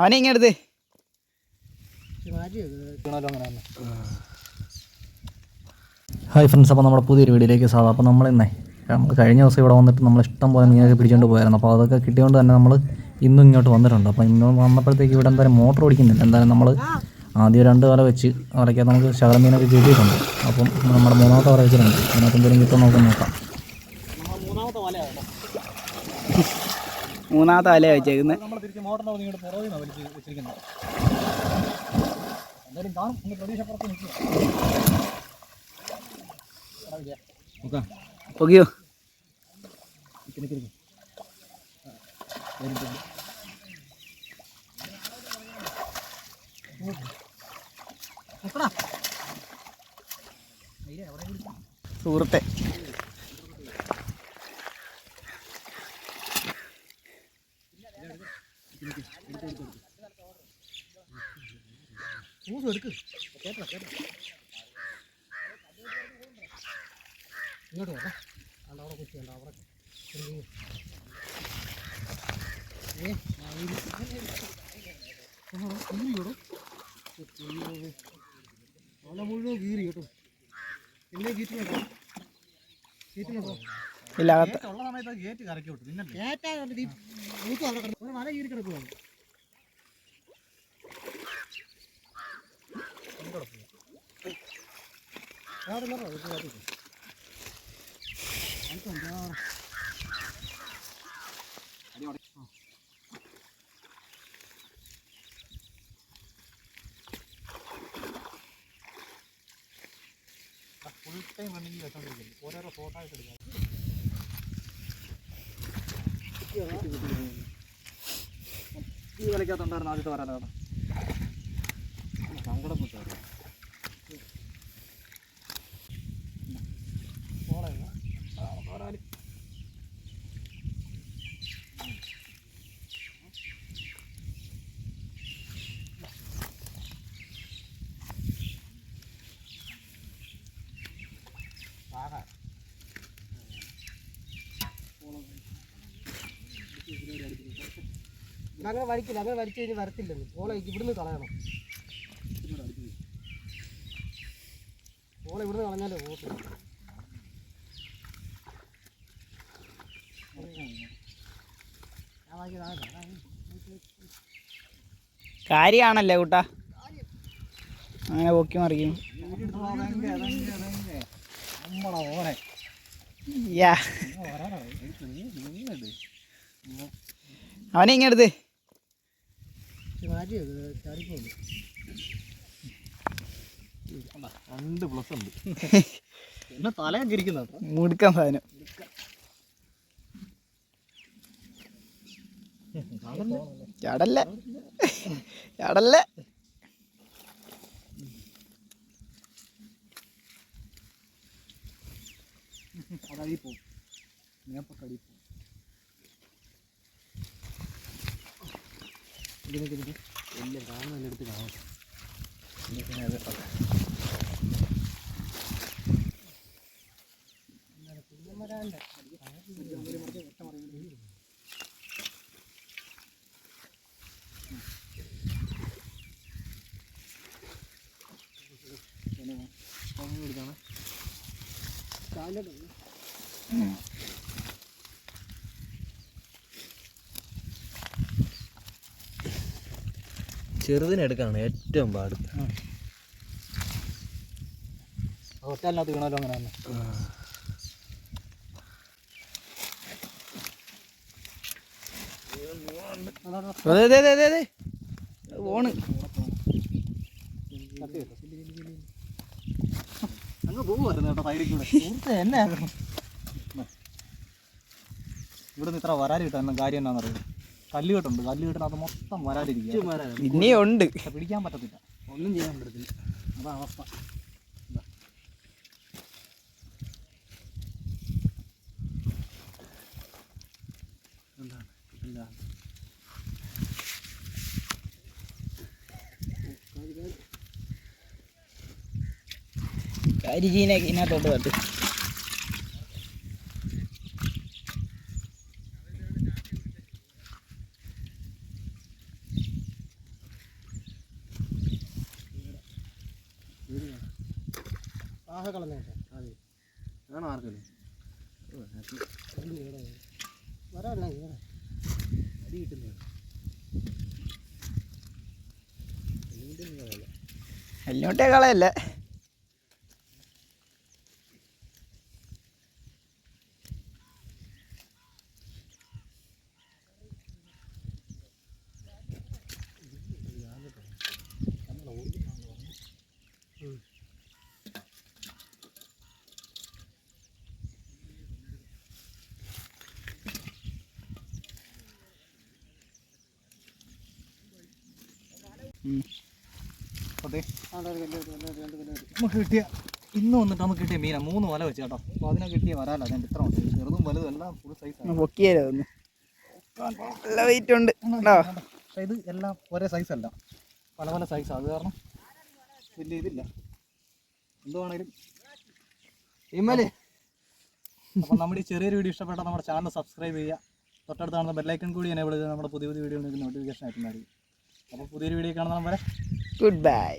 അവനെ ഇങ്ങനെ എടുത്ത്. ഹായ് ഫ്രണ്ട്സ് അപ്പോൾ നമ്മുടെ പുതിയൊരു വീഡിയോയിലേക്ക് സാധാ അപ്പോൾ നമ്മൾ ഇന്നേ നമ്മൾ കഴിഞ്ഞ ദിവസം ഇവിടെ വന്നിട്ട് നമ്മൾ ഇഷ്ടം പോലെ മീനൊക്കെ പിടിച്ചുകൊണ്ട് പോയായിരുന്നു. അപ്പോൾ അതൊക്കെ കിട്ടിയതുകൊണ്ട് തന്നെ നമ്മൾ ഇന്നും ഇങ്ങോട്ട് വന്നിട്ടുണ്ട്. അപ്പോൾ ഇന്ന് വന്നപ്പോഴത്തേക്ക് ഇവിടെ എന്തായാലും മോട്ടർ ഓടിക്കുന്നില്ല. എന്തായാലും നമ്മൾ ആദ്യം രണ്ട് വല വെച്ച് വലയ്ക്കാൻ നമുക്ക് ശകലം മീനൊക്കെ കിട്ടിയിട്ടുണ്ട്. അപ്പം നമ്മുടെ മൂന്നാമത്തെ വല വെച്ചിട്ടുണ്ട്. അതിനകത്ത് എന്തെങ്കിലും കിട്ടാൻ നോക്കാം. വല വെച്ചേക്കുന്നത് നമ്മൾ വെച്ചേക്കുന്നത് പൊക്കിയോ? സുഹൃത്തെ. എടുക്ക് കേട്ടോ കേട്ടോ. ഇങ്ങോട്ട് കേട്ടോ അവിടെ അവിടെ. കുറ്റിയുണ്ട് അവിടെ ഏ കീറിയോടോ അവിടെ മുഴുവൻ കീറി കേട്ടോ. എന്നെ കീറ്റുന്നുണ്ടോ കീറ്റുന്നുണ്ടോ ഇല്ല ഉള്ള സമയത്ത് ഗേറ്റ് കറക്കി വിട്ടു. പിന്നെ ഒരു മല കീറി കിടക്കുവാണ് ഫുൾ ടൈം റണ്ണിങ് വെച്ചോണ്ടിരിക്കുന്നു ഓരോരോ ഫോട്ടോ ആയിട്ട് എടുക്കാം. ഈ വിലക്കകത്തുണ്ടായിരുന്ന ആദ്യത്തെ വരാനാണ്. സങ്കടപ്പെട്ടു അങ്ങനെ വലിക്കില്ല അങ്ങനെ വലിച്ചു കഴിഞ്ഞ് വരത്തില്ലെന്ന്. ഓളെ ഇവിടുന്ന് കളയണം. ഓളെ ഇവിടുന്ന് കളഞ്ഞാലേ പോകത്തില്ല കാര്യാണല്ലേ കൂട്ടാ? അങ്ങനെ പൊക്കി മറിക്കും. നമ്മളെ ഓനെ യാ. അവനെ ഇങ്ങനെ എടുത്ത് രണ്ട് പ്ലസ് ഉണ്ട്. എന്നെ മുടുക്കാൻ സാധനം. ചടല്ല? ചടല്ല? അതടി പോകും. എല്ലാം കാണുന്ന എടുത്ത് കാണും. ചെറുതിനെടുക്കാണ് ഏറ്റവും പാട്. ഹോട്ടലിനകത്ത് വീണല്ലോ അങ്ങനെ തന്നെ. അതെ അതെ അതെ അതെ അതെ. ഓണ്. അങ്ങ് പോകുമായിരുന്നു കേട്ടോ സൈഡിൽ കൂടെ. സുഹൃത്തെ എന്നെ ഇവിടെ നിന്ന് ഇത്ര വരാരി കിട്ടാൻ കാര്യം എന്നാണെന്നറിയാം കല്ല് കെട്ടുണ്ട്. കല്ല് കെട്ടിനകത്ത് മൊത്തം വരാതിരിക്കുക ഇനിയും ഉണ്ട്. പിടിക്കാൻ പറ്റത്തില്ല. ഒന്നും ചെയ്യാൻ പറ്റത്തില്ല. അതാ അവസ്ഥ. കരിജീനെ ഇതിനകത്തോട്ട് തട്ട്. ആണോ ആർക്കല്ലേ അടി കിട്ടുന്നില്ല എല്ലോട്ടേ കളയല്ലേ? നമുക്ക് കിട്ടിയ ഇന്ന് വന്നിട്ട് നമുക്ക് കിട്ടിയ മീന. മൂന്ന് വല വെച്ച് കേട്ടോ. അപ്പോൾ അതിനെ കിട്ടിയ വരാല. അതിന്റെ ഇത്ര ഉണ്ട്. ചെറുതും വലുതും എല്ലാം ഫുൾ സൈസാണ് പൊക്കിയാലോ ഒന്ന്. നല്ല വെയിറ്റ് ഉണ്ട്. പക്ഷേ ഇത് എല്ലാം ഒരേ സൈസ് അല്ല. പല പല സൈസ് അത് കാരണം വലിയ ഇതില്ല. എന്തുവാണേലും. ഇമ്മലേ. അപ്പം നമ്മുടെ ഈ ചെറിയൊരു വീഡിയോ ഇഷ്ടപ്പെട്ടാൽ നമ്മുടെ ചാനൽ സബ്സ്ക്രൈബ് ചെയ്യുക. തൊട്ടടുത്ത് കാണുന്ന ബെല്ലൈക്കൺ കൂടി എനേബിൾ ചെയ്ത് നമ്മുടെ പുതിയ പുതിയ വീഡിയോ നോട്ടിഫിക്കേഷൻ ആയിട്ടുണ്ടായിരിക്കും അപ്പോൾ പുതിയൊരു വീഡിയോ കാണുന്ന വരെ ഗുഡ് ബൈ